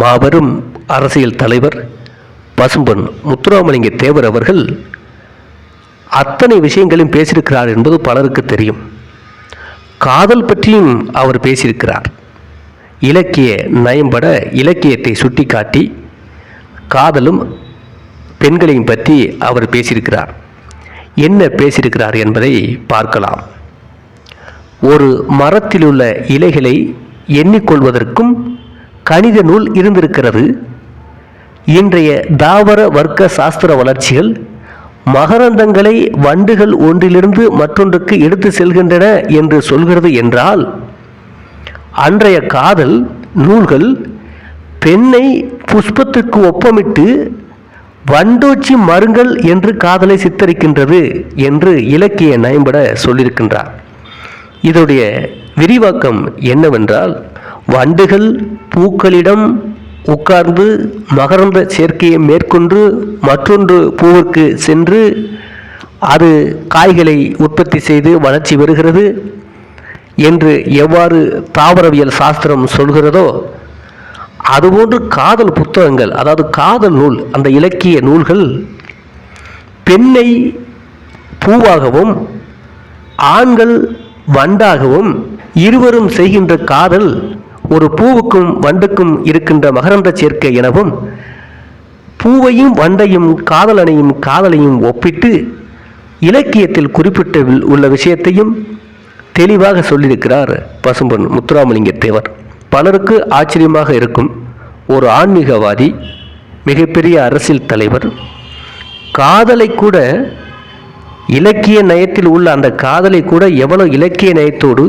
மாபெரும் அரசியல் தலைவர் பசும்பொன் முத்துராமலிங்க தேவர் அவர்கள் அத்தனை விஷயங்களையும் பேசியிருக்கிறார் என்பது பலருக்கு தெரியும். காதல் பற்றியும் அவர் பேசியிருக்கிறார். இலக்கிய நயம்பட இலக்கியத்தை சுட்டிக்காட்டி காதலும் பெண்களையும் பற்றி அவர் பேசியிருக்கிறார். என்ன பேசியிருக்கிறார் என்பதை பார்க்கலாம். ஒரு மரத்திலுள்ள இலைகளை எண்ணிக்கொள்வதற்கும் கணித நூல் இருந்திருக்கிறது. இன்றைய தாவர வர்க்க சாஸ்திர வளர்ச்சிகள் மகரந்தங்களை வண்டுகள் ஒன்றிலிருந்து மற்றொன்றுக்கு எடுத்து செல்கின்றன என்று சொல்கிறது என்றால் அன்றைய காதல் நூல்கள் பெண்ணை புஷ்பத்துக்கு ஒப்பமிட்டு வண்டோச்சி மருங்கள் என்று காதலை சித்தரிக்கின்றது என்று இலக்கிய நயம்பட சொல்லியிருக்கின்றார். இதனுடைய விரிவாக்கம் என்னவென்றால் வண்டுகள் பூக்களிடம் உட்கார்ந்து மகரந்த சேர்க்கையை மேற்கொண்டு மற்றொன்று பூவிற்கு சென்று அது காய்களை உற்பத்தி செய்து வளர்ச்சி பெறுகிறது என்று எவ்வாறு தாவரவியல் சாஸ்திரம் சொல்கிறதோ அதுபோன்று காதல் புத்தகங்கள் அதாவது காதல் நூல் அந்த இலக்கிய நூல்கள் பெண்ணை பூவாகவும் ஆண்கள் வண்டாகவும் இருவரும் செய்கின்ற காதல் ஒரு பூவுக்கும் வண்டுக்கும் இருக்கின்ற மகரந்த சேர்க்கை எனவும் பூவையும் வண்டையும் காதலனையும் காதலையும் ஒப்பிட்டு இலக்கியத்தில் குறிப்பிட்ட உள்ள விஷயத்தையும் தெளிவாக சொல்லியிருக்கிறார் பசும்பொன் முத்துராமலிங்க தேவர். பலருக்கு ஆச்சரியமாக இருக்கும் ஒரு ஆன்மீகவாதி மிகப்பெரிய அரசியல் தலைவர். காதலை கூட இலக்கிய நயத்தில் உள்ள அந்த காதலை கூட எவ்வளோ இலக்கிய நயத்தோடு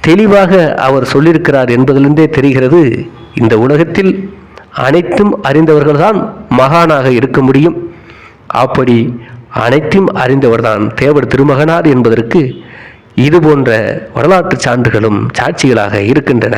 தெளிவாக அவர் சொல்லியிருக்கிறார் என்பதிலிருந்தே தெரிகிறது இந்த உலகத்தில் அனைத்தும் அறிந்தவர்கள்தான் மகானாக இருக்க முடியும். அப்படி அனைத்தும் அறிந்தவர்தான் தேவர் திருமகனார் என்பதற்கு இது போன்ற வரலாற்று சான்றுகளும் சாட்சிகளாக இருக்கின்றன.